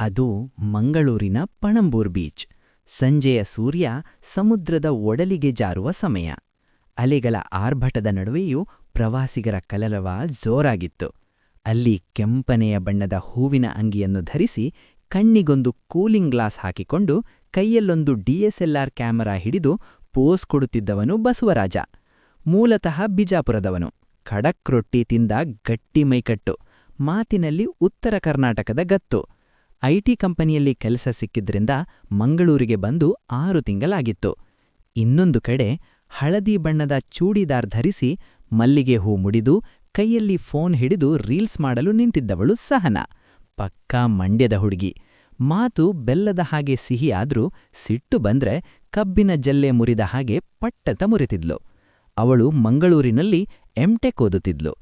ಅದು ಮಂಗಳೂರಿನ ಪಣಂಬೂರ್ ಬೀಚ್. ಸಂಜೆಯ ಸೂರ್ಯ ಸಮುದ್ರದ ಒಡಲಿಗೆ ಜಾರುವ ಸಮಯ. ಅಲೆಗಳ ಆರ್ಭಟದ ನಡುವೆಯೂ ಪ್ರವಾಸಿಗರ ಕಲರವ ಜೋರಾಗಿತ್ತು. ಅಲ್ಲಿ ಕೆಂಪನೆಯ ಬಣ್ಣದ ಹೂವಿನ ಅಂಗಿಯನ್ನು ಧರಿಸಿ ಕಣ್ಣಿಗೊಂದು ಕೂಲಿಂಗ್ ಗ್ಲಾಸ್ ಹಾಕಿಕೊಂಡು ಕೈಯಲ್ಲೊಂದು ಡಿಎಸ್ಎಲ್ಆರ್ ಕ್ಯಾಮರಾ ಹಿಡಿದು ಪೋಸ್ ಕೊಡುತ್ತಿದ್ದವನು ಬಸವರಾಜ. ಮೂಲತಃ ಬಿಜಾಪುರದವನು. ಖಡಕ್ ರೊಟ್ಟಿ ತಿಂದ ಗಟ್ಟಿ ಮೈಕಟ್ಟು. ಮಾತಿನಲ್ಲಿ ಉತ್ತರ ಕರ್ನಾಟಕದ ಗತ್ತು. ಐಟಿ ಕಂಪನಿಯಲ್ಲಿ ಕೆಲಸ ಸಿಕ್ಕಿದ್ರಿಂದ ಮಂಗಳೂರಿಗೆ ಬಂದು ಆರು ತಿಂಗಳಾಗಿತ್ತು. ಇನ್ನೊಂದು ಕಡೆ ಹಳದಿ ಬಣ್ಣದ ಚೂಡಿದಾರ್ ಧರಿಸಿ ಮಲ್ಲಿಗೆ ಹೂ ಮುಡಿದು ಕೈಯಲ್ಲಿ ಫೋನ್ ಹಿಡಿದು ರೀಲ್ಸ್ ಮಾಡಲು ನಿಂತಿದ್ದವಳು ಸಹನ. ಪಕ್ಕಾ ಮಂಡ್ಯದ ಹುಡುಗಿ. ಮಾತು ಬೆಲ್ಲದ ಹಾಗೆ ಸಿಹಿಯಾದ್ರೂ ಸಿಟ್ಟು ಬಂದ್ರೆ ಕಬ್ಬಿನ ಜಲ್ಲೆ ಮುರಿದ ಹಾಗೆ ಪಟ್ಟತ ಮುರಿತಿದ್ಲು. ಅವಳು ಮಂಗಳೂರಿನಲ್ಲಿ ಎಂಟೆಕ್ ಓದುತ್ತಿದ್ಲು.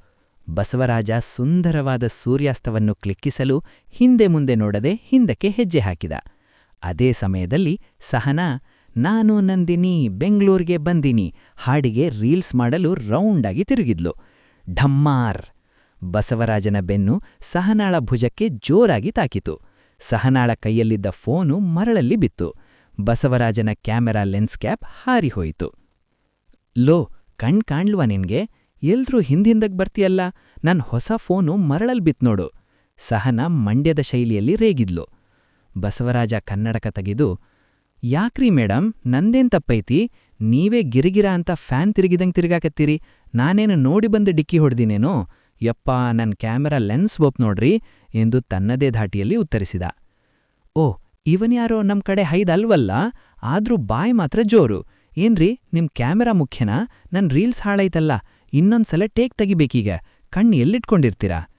ಬಸವರಾಜ ಸುಂದರವಾದ ಸೂರ್ಯಾಸ್ತವನ್ನು ಕ್ಲಿಕ್ಕಿಸಲು ಹಿಂದೆ ಮುಂದೆ ನೋಡದೆ ಹಿಂದಕ್ಕೆ ಹೆಜ್ಜೆ ಹಾಕಿದ. ಅದೇ ಸಮಯದಲ್ಲಿ ಸಹನಾ, ನಾನು ನಂದಿನಿ, ಬೆಂಗಳೂರಿಗೆ ಬಂದಿನಿ. ಹಾಡಿಗೆ ರೀಲ್ಸ್ ಮಾಡಲು ರೌಂಡಾಗಿ ತಿರುಗಿದ್ಲು. ಢಮ್ಮಾರ್! ಬಸವರಾಜನ ಬೆನ್ನು ಸಹನಾಳ ಭುಜಕ್ಕೆ ಜೋರಾಗಿ ತಾಕಿತು. ಸಹನಾಳ ಕೈಯಲ್ಲಿದ್ದ ಫೋನು ಮರಳಲ್ಲಿ ಬಿತ್ತು. ಬಸವರಾಜನ ಕ್ಯಾಮೆರಾ ಲೆನ್ಸ್ ಕ್ಯಾಪ್ ಹಾರಿಹೋಯಿತು ಲೋ, ಕಣ್ ಕಾಣ್ಲ್ವಾ ನಿನ್ಗೆ? ಎಲ್ರೂ ಹಿಂದಿಂದಕ್ ಬರ್ತೀಯಲ್ಲ? ನನ್ ಹೊಸ ಫೋನು ಮರಳಲ್ ಬಿತ್ ನೋಡು. ಸಹನ ಮಂಡ್ಯದ ಶೈಲಿಯಲ್ಲಿ ರೇಗಿದ್ಲು. ಬಸವರಾಜ ಕನ್ನಡಕ ತೆಗೆದು, ಯಾಕ್ರಿ ಮೇಡಮ್ ನಂದೇನ್ ತಪ್ಪೈತಿ? ನೀವೇ ಗಿರಿಗಿರ ಅಂತ ಫ್ಯಾನ್ ತಿರುಗಿದಂಗ್ ತಿರುಗಾಕತ್ತೀರಿ. ನಾನೇನು ನೋಡಿ ಬಂದು ಡಿಕ್ಕಿ ಹೊಡ್ದಿನೇನೋ? ಯಪ್ಪ, ನನ್ ಕ್ಯಾಮೆರಾ ಲೆನ್ಸ್ ಬೋಪ್ ನೋಡ್ರಿ, ಎಂದು ತನ್ನದೇ ಧಾಟಿಯಲ್ಲಿ ಉತ್ತರಿಸಿದ. ಓ ಇವನ್ಯಾರೋ ನಮ್ ಕಡೆ ಹೈದಲ್ವಲ್ಲ ಆದ್ರೂ ಬಾಯ್ ಮಾತ್ರ ಜೋರು. ಏನ್ರಿ, ನಿಮ್ ಕ್ಯಾಮೆರಾ ಮುಖ್ಯನಾ? ನನ್ ರೀಲ್ಸ್ ಹಾಳೈತಲ್ಲ ಇನ್ನೊಂದ್ಸಲ ಟೇಕ್ ತೆಗಿಬೇಕೀಗ. ಕಣ್ಣು ಎಲ್ಲಿಟ್ಕೊಂಡಿರ್ತೀರಾ?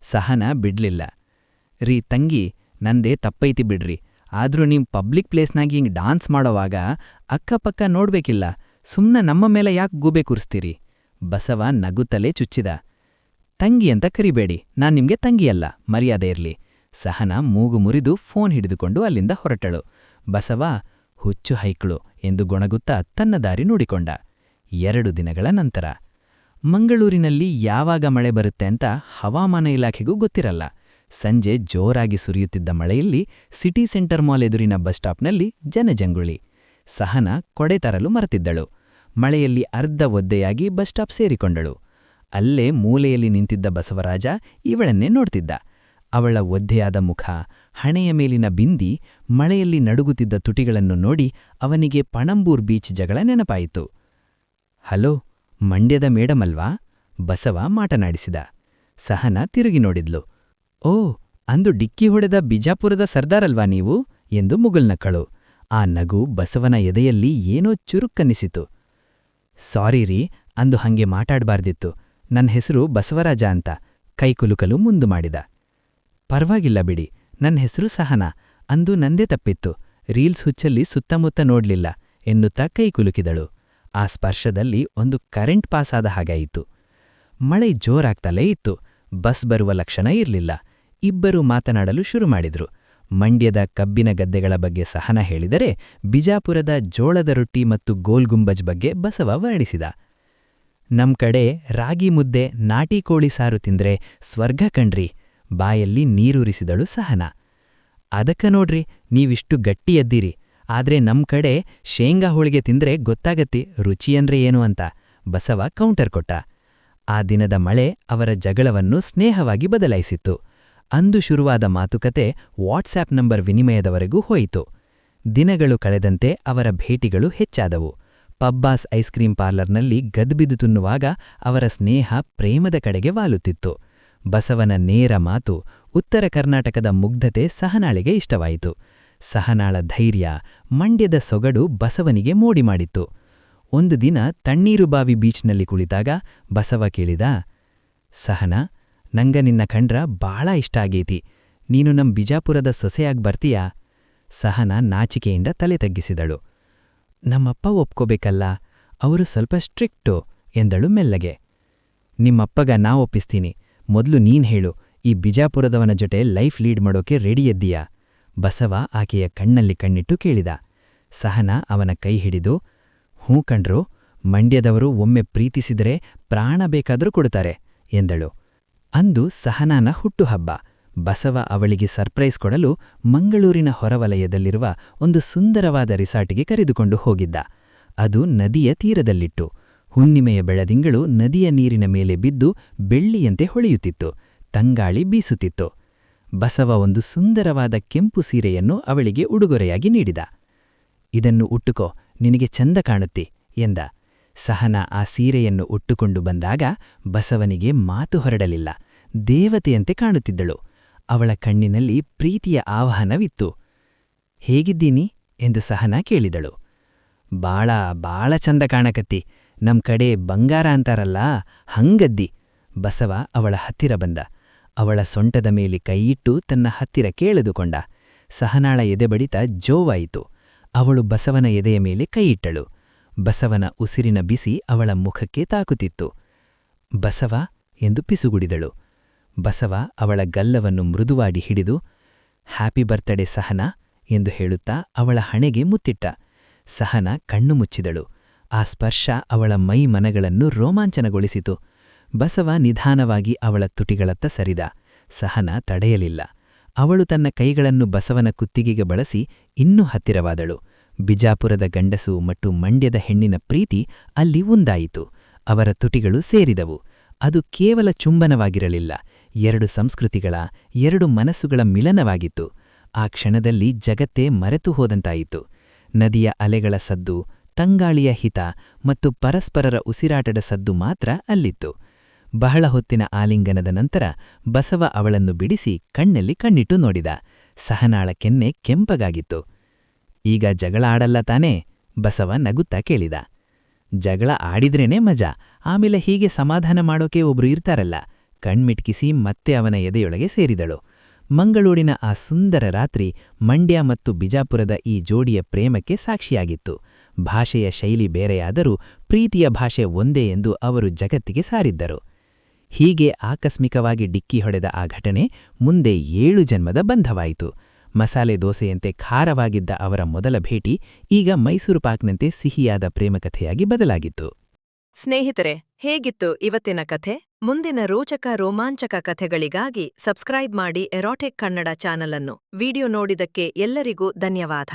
ಸಹನ ಬಿಡ್ಲಿಲ್ಲ. ರೀ ತಂಗಿ, ನಂದೇ ತಪ್ಪೈತಿ ಬಿಡ್ರಿ. ಆದ್ರೂ ನೀವು ಪಬ್ಲಿಕ್ ಪ್ಲೇಸ್ನಾಗಿ ಹಿಂಗ್ ಡಾನ್ಸ್ ಮಾಡೋವಾಗ ಅಕ್ಕಪಕ್ಕ ನೋಡ್ಬೇಕಿಲ್ಲ. ಸುಮ್ನ ನಮ್ಮ ಮೇಲೆ ಯಾಕೆ ಗೂಬೆ ಕೂರಿಸ್ತೀರಿ? ಬಸವ ನಗುತ್ತಲೇ ಚುಚ್ಚಿದ. ತಂಗಿ ಅಂತ ಕರಿಬೇಡಿ. ನಾನು ನಿಮ್ಗೆ ತಂಗಿಯಲ್ಲ ಮರ್ಯಾದೆ ಇರ್ಲಿ. ಸಹನ ಮೂಗು ಮುರಿದು ಫೋನ್ ಹಿಡಿದುಕೊಂಡು ಅಲ್ಲಿಂದ ಹೊರಟಳು. ಬಸವ, ಹುಚ್ಚು ಹೈಕ್ಳು ಎಂದು ಗೊಣಗುತ್ತಾ ತನ್ನ ದಾರಿ ನೋಡಿಕೊಂಡ. ಎರಡು ದಿನಗಳ ನಂತರ ಮಂಗಳೂರಿನಲ್ಲಿ ಯಾವಾಗ ಮಳೆ ಬರುತ್ತೆ ಅಂತ ಹವಾಮಾನ ಇಲಾಖೆಗೂ ಗೊತ್ತಿರಲ್ಲ. ಸಂಜೆ ಜೋರಾಗಿ ಸುರಿಯುತ್ತಿದ್ದ ಮಳೆಯಲ್ಲಿ ಸಿಟಿ ಸೆಂಟರ್ ಮಾಲ್ ಎದುರಿನ ಬಸ್ ಸ್ಟಾಪ್ನಲ್ಲಿ ಜನಜಂಗುಳಿ. ಸಹನ ಕೊಡೆ ತರಲು ಮರೆತಿದ್ದಳು. ಮಳೆಯಲ್ಲಿ ಅರ್ಧ ಒದ್ದೆಯಾಗಿ ಬಸ್ ಸ್ಟಾಪ್ ಸೇರಿಕೊಂಡಳು. ಅಲ್ಲೇ ಮೂಲೆಯಲ್ಲಿ ನಿಂತಿದ್ದ ಬಸವರಾಜ ಇವಳನ್ನೇ ನೋಡ್ತಿದ್ದ. ಅವಳ ಒದ್ದೆಯಾದ ಮುಖ, ಹಣೆಯ ಮೇಲಿನ ಬಿಂದಿ, ಮಳೆಯಲ್ಲಿ ನಡುಗುತ್ತಿದ್ದ ತುಟಿಗಳನ್ನು ನೋಡಿ ಅವನಿಗೆ ಪಣಂಬೂರ್ ಬೀಚ್ ಜಗಳ ನೆನಪಾಯಿತು. ಹಲೋ ಮಂಡ್ಯದ ಮೇಡಮಲ್ವಾ ಬಸವ ಮಾತನಾಡಿಸಿದ. ಸಹನ ತಿರುಗಿ ನೋಡಿದ್ಲು. ಓ, ಅಂದು ಡಿಕ್ಕಿ ಹೊಡೆದ ಬಿಜಾಪುರದ ಸರ್ದಾರಲ್ವಾ ನೀವು? ಎಂದು ಮುಗುಲ್ನಕ್ಕಳು ಆ ನಗು ಬಸವನ ಎದೆಯಲ್ಲಿ ಏನೋ ಚುರುಕ್ಕನ್ನಿಸಿತು ಸಾರಿ ರೀ, ಅಂದು ಹಂಗೆ ಮಾತಾಡಬಾರ್ದಿತ್ತು. ನನ್ನ ಹೆಸರು ಬಸವರಾಜ ಅಂತ ಕೈಕುಲುಕಲು ಮುಂದು ಮಾಡಿದ. ಪರವಾಗಿಲ್ಲ ಬಿಡಿ, ನನ್ನ ಹೆಸರು ಸಹನ. ಅಂದು ನಂದೇ ತಪ್ಪಿತ್ತು. ರೀಲ್ಸ್ ಹುಚ್ಚಲ್ಲಿ ಸುತ್ತಮುತ್ತ ನೋಡ್ಲಿಲ್ಲ ಎನ್ನುತ್ತಾ ಕೈಕುಲುಕಿದಳು ಆ ಸ್ಪರ್ಶದಲ್ಲಿ ಒಂದು ಕರೆಂಟ್ ಪಾಸಾದ ಹಾಗಾಯಿತು ಮಳೆ ಜೋರಾಗ್ತಲೇ ಇತ್ತು. ಬಸ್ ಬರುವ ಲಕ್ಷಣ ಇರಲಿಲ್ಲ. ಇಬ್ಬರು ಮಾತನಾಡಲು ಶುರು ಮಾಡಿದ್ರು. ಮಂಡ್ಯದ ಕಬ್ಬಿನ ಗದ್ದೆಗಳ ಬಗ್ಗೆ ಸಹನ ಹೇಳಿದರೆ ಬಿಜಾಪುರದ ಜೋಳದ ರೊಟ್ಟಿ ಮತ್ತು ಗೋಲ್ಗುಂಬಜ್ ಬಗ್ಗೆ ಬಸವ ವರ್ಣಿಸಿದ. ನಮ್ ಕಡೆ ರಾಗಿ ಮುದ್ದೆ, ನಾಟಿ ಕೋಳಿ ಸಾರು ತಿಂದ್ರೆ ಸ್ವರ್ಗ ಕಣ್ರಿ. ಬಾಯಲ್ಲಿ ನೀರೂರಿಸಿದಳು ಸಹನ. ಅದಕ್ಕ ನೋಡ್ರಿ, ನೀವಿಷ್ಟು ಗಟ್ಟಿ ಎದ್ದೀರಿ. ಆದ್ರೆ ನಮ್ ಕಡೆ ಶೇಂಗಾ ಹೋಳಿಗೆ ತಿಂದ್ರೆ ಗೊತ್ತಾಗತ್ತಿ ರುಚಿಯಂದ್ರೆ ಏನು ಅಂತ. ಬಸವ ಕೌಂಟರ್ ಕೊಟ್ಟ. ಆ ದಿನದ ಮಳೆ ಅವರ ಜಗಳವನ್ನು ಸ್ನೇಹವಾಗಿ ಬದಲಾಯಿಸಿತ್ತು. ಅಂದು ಶುರುವಾದ ಮಾತುಕತೆ ವಾಟ್ಸ್ಆ್ಯಪ್ ನಂಬರ್ ವಿನಿಮಯದವರೆಗೂ ಹೋಯಿತು. ದಿನಗಳು ಕಳೆದಂತೆ ಅವರ ಭೇಟಿಗಳು ಹೆಚ್ಚಾದವು. ಪಬ್ಬಾಸ್ ಐಸ್ ಕ್ರೀಂ ಪಾರ್ಲರ್ನಲ್ಲಿ ಗದ್ಬಿದು ತುನ್ನುವಾಗ ಅವರ ಸ್ನೇಹ ಪ್ರೇಮದ ಕಡೆಗೆ ವಾಲುತ್ತಿತ್ತು. ಬಸವನ ನೇರ ಮಾತು ಉತ್ತರ ಕರ್ನಾಟಕದ ಮುಗ್ಧತೆ ಸಹನಾಳಿಗೆ ಇಷ್ಟವಾಯಿತು. ಸಹನಾಳ ಧೈರ್ಯ, ಮಂಡ್ಯದ ಸೊಗಡು ಬಸವನಿಗೆ ಮೋಡಿ ಮಾಡಿತ್ತು ಒಂದು ದಿನ ತಣ್ಣೀರುಬಾವಿ ಬೀಚ್ನಲ್ಲಿ ಕುಳಿತಾಗ ಬಸವ ಕೇಳಿದ, ಸಹನ, ನಂಗ ನಿನ್ನ ಕಂಡ್ರ ಬಾಳ ಇಷ್ಟ ಆಗೇತಿ. ನೀನು ನಮ್ ಬಿಜಾಪುರದ ಸೊಸೆಯಾಗ್ ಬರ್ತೀಯಾ? ಸಹನ ನಾಚಿಕೆಯಿಂದ ತಲೆ ತಗ್ಗಿಸಿದಳು. ನಮ್ಮಪ್ಪ ಒಪ್ಕೋಬೇಕಲ್ಲ, ಅವರು ಸ್ವಲ್ಪ ಸ್ಟ್ರಿಕ್ಟು, ಎಂದಳು ಮೆಲ್ಲಗೆ. ನಿಮ್ಮಪ್ಪಗ ನಾ ಒಪ್ಪಿಸ್ತೀನಿ. ಮೊದ್ಲು ನೀನ್ ಹೇಳು, ಈ ಬಿಜಾಪುರದವನ ಜೊತೆ ಲೈಫ್ ಲೀಡ್ ಮಾಡೋಕೆ ರೆಡಿ ಎದ್ದೀಯಾ? ಬಸವ ಆಕೆಯ ಕಣ್ಣಲ್ಲಿ ಕಣ್ಣಿಟ್ಟು ಕೇಳಿದ. ಸಹನ ಅವನ ಕೈ ಹಿಡಿದು ಹೂ ಕಂಡ್ರು ಮಂಡ್ಯದವರು ಒಮ್ಮೆ ಪ್ರೀತಿಸಿದರೆ ಪ್ರಾಣ ಬೇಕಾದರೂ ಕೊಡುತ್ತಾರೆ, ಎಂದಳು. ಅಂದು ಸಹನಾನ ಹುಟ್ಟುಹಬ್ಬ. ಬಸವ ಅವಳಿಗೆ ಸರ್ಪ್ರೈಸ್ ಕೊಡಲು ಮಂಗಳೂರಿನ ಹೊರವಲಯದಲ್ಲಿರುವ ಒಂದು ಸುಂದರವಾದ ರಿಸಾರ್ಟಿಗೆ ಕರೆದುಕೊಂಡು ಹೋಗಿದ್ದ. ಅದು ನದಿಯ ತೀರದಲ್ಲಿಟ್ಟು ಹುಣ್ಣಿಮೆಯ ಬೆಳದಿಂಗಳು ನದಿಯ ನೀರಿನ ಮೇಲೆ ಬಿದ್ದು ಬೆಳ್ಳಿಯಂತೆ ಹೊಳೆಯುತ್ತಿತ್ತು. ತಂಗಾಳಿ ಬೀಸುತ್ತಿತ್ತು. ಬಸವ ಒಂದು ಸುಂದರವಾದ ಕೆಂಪು ಸೀರೆಯನ್ನು ಅವಳಿಗೆ ಉಡುಗೊರೆಯಾಗಿ ನೀಡಿದ. ಇದನ್ನು ಉಟ್ಟುಕೋ, ನಿನಗೆ ಚಂದ ಕಾಣುತ್ತಿ ಎಂದ. ಸಹನ ಆ ಸೀರೆಯನ್ನು ಉಟ್ಟುಕೊಂಡು ಬಂದಾಗ ಬಸವನಿಗೆ ಮಾತು ಹೊರಡಲಿಲ್ಲ. ದೇವತೆಯಂತೆ ಕಾಣುತ್ತಿದ್ದಳು. ಅವಳ ಕಣ್ಣಿನಲ್ಲಿ ಪ್ರೀತಿಯ ಆಹ್ವಾನವಿತ್ತು ಹೇಗಿದ್ದೀನಿ ಎಂದು ಸಹನ ಕೇಳಿದಳು. ಬಾಳ ಬಾಳ ಚಂದ ಕಾಣಕತ್ತಿ. ನಮ್ ಕಡೆ ಬಂಗಾರ ಅಂತಾರಲ್ಲ, ಹಂಗದ್ದಿ. ಬಸವ ಅವಳ ಹತ್ತಿರ ಬಂದ. ಅವಳ ಸೊಂಟದ ಮೇಲೆ ಕೈಯಿಟ್ಟು ತನ್ನ ಹತ್ತಿರ ಕೇಳೆದುಕೊಂಡ. ಸಹನಾಳ ಎದೆ ಬಡಿತ ಜೋವಾಯಿತು. ಅವಳು ಬಸವನ ಎದೆಯ ಮೇಲೆ ಕೈಯಿಟ್ಟಳು. ಬಸವನ ಉಸಿರಿನ ಬಿಸಿ ಅವಳ ಮುಖಕ್ಕೆ ತಾಕುತ್ತಿತ್ತು. ಬಸವ ಎಂದು ಪಿಸುಗುಡಿದಳು. ಬಸವ ಅವಳ ಗಲ್ಲವನ್ನು ಮೃದುವಾಗಿ ಹಿಡಿದು, ಹ್ಯಾಪಿ ಬರ್ತ್ಡೇ ಸಹನ ಎಂದು ಹೇಳುತ್ತಾ ಅವಳ ಹಣೆಗೆ ಮುತ್ತಿಟ್ಟ. ಸಹನ ಕಣ್ಣು ಮುಚ್ಚಿದಳು. ಆ ಸ್ಪರ್ಶ ಅವಳ ಮೈ ಮನಗಳನ್ನು ರೋಮಾಂಚನಗೊಳಿಸಿತು. ಬಸವ ನಿಧಾನವಾಗಿ ಅವಳ ತುಟಿಗಳತ್ತ ಸರಿದ. ಸಹನ ತಡೆಯಲಿಲ್ಲ. ಅವಳು ತನ್ನ ಕೈಗಳನ್ನು ಬಸವನ ಕುತ್ತಿಗೆಗೆ ಬಳಸಿ ಇನ್ನೂ ಹತ್ತಿರವಾದಳು. ಬಿಜಾಪುರದ ಗಂಡಸು ಮತ್ತು ಮಂಡ್ಯದ ಹೆಣ್ಣಿನ ಪ್ರೀತಿ ಅಲ್ಲಿ ಒಂದಾಯಿತು ಅವರ ತುಟಿಗಳು ಸೇರಿದವು. ಅದು ಕೇವಲ ಚುಂಬನವಾಗಿರಲಿಲ್ಲ. ಎರಡು ಸಂಸ್ಕೃತಿಗಳ, ಎರಡು ಮನಸ್ಸುಗಳ ಮಿಲನವಾಗಿತ್ತು. ಆ ಕ್ಷಣದಲ್ಲಿ ಜಗತ್ತೇ ಮರೆತು ಹೋದಂತಾಯಿತು. ನದಿಯ ಅಲೆಗಳ ಸದ್ದು, ತಂಗಾಳಿಯ ಹಿತ ಮತ್ತು ಪರಸ್ಪರರ ಉಸಿರಾಟದ ಸದ್ದು ಮಾತ್ರ ಅಲ್ಲಿತ್ತು. ಬಹಳ ಹೊತ್ತಿನ ಆಲಿಂಗನದ ನಂತರ ಬಸವ ಅವಳನ್ನು ಬಿಡಿಸಿ ಕಣ್ಣಲ್ಲಿ ಕಣ್ಣಿಟ್ಟು ನೋಡಿದ. ಸಹನಾಳ ಕೆನ್ನೆ ಕೆಂಪಗಾಗಿತ್ತು. ಈಗ ಜಗಳ ಆಡಲ್ಲ ತಾನೇ? ಬಸವ ನಗುತ್ತಾ ಕೇಳಿದ. ಜಗಳ ಆಡಿದ್ರೇನೆ ಮಜಾ. ಆಮೇಲೆ ಹೀಗೆ ಸಮಾಧಾನ ಮಾಡೋಕೆ ಒಬ್ರು ಇರ್ತಾರಲ್ಲ? ಕಣ್ಮಿಟ್ಕಿಸಿ ಮತ್ತೆ ಅವನ ಎದೆಯೊಳಗೆ ಸೇರಿದಳು. ಮಂಗಳೂರಿನ ಆ ಸುಂದರ ರಾತ್ರಿ ಮಂಡ್ಯ ಮತ್ತು ಬಿಜಾಪುರದ ಈ ಜೋಡಿಯ ಪ್ರೇಮಕ್ಕೆ ಸಾಕ್ಷಿಯಾಗಿತ್ತು. ಭಾಷೆಯ ಶೈಲಿ ಬೇರೆಯಾದರೂ ಪ್ರೀತಿಯ ಭಾಷೆ ಒಂದೇ ಎಂದು ಅವರು ಜಗತ್ತಿಗೆ ಸಾರಿದ್ದರು. ಹೀಗೆ ಆಕಸ್ಮಿಕವಾಗಿ ಡಿಕ್ಕಿ ಹೊಡೆದ ಆ ಘಟನೆ ಮುಂದೆ ಏಳು ಜನ್ಮದ ಬಂಧವಾಯಿತು. ಮಸಾಲೆ ದೋಸೆಯಂತೆ ಖಾರವಾಗಿದ್ದ ಅವರ ಮೊದಲ ಭೇಟಿ ಈಗ ಮೈಸೂರು ಪಾಕ್ನಂತೆ ಸಿಹಿಯಾದ ಪ್ರೇಮಕಥೆಯಾಗಿ ಬದಲಾಗಿತ್ತು. ಸ್ನೇಹಿತರೆ, ಹೇಗಿತ್ತು ಇವತ್ತಿನ ಕಥೆ? ಮುಂದಿನ ರೋಚಕ ರೋಮಾಂಚಕ ಕಥೆಗಳಿಗಾಗಿ ಸಬ್ಸ್ಕ್ರೈಬ್ ಮಾಡಿ ಎರೋಟೆಕ್ ಕನ್ನಡ ಚಾನಲ್ ಅನ್ನು ವಿಡಿಯೋ ನೋಡಿದಕ್ಕೆ ಎಲ್ಲರಿಗೂ ಧನ್ಯವಾದ.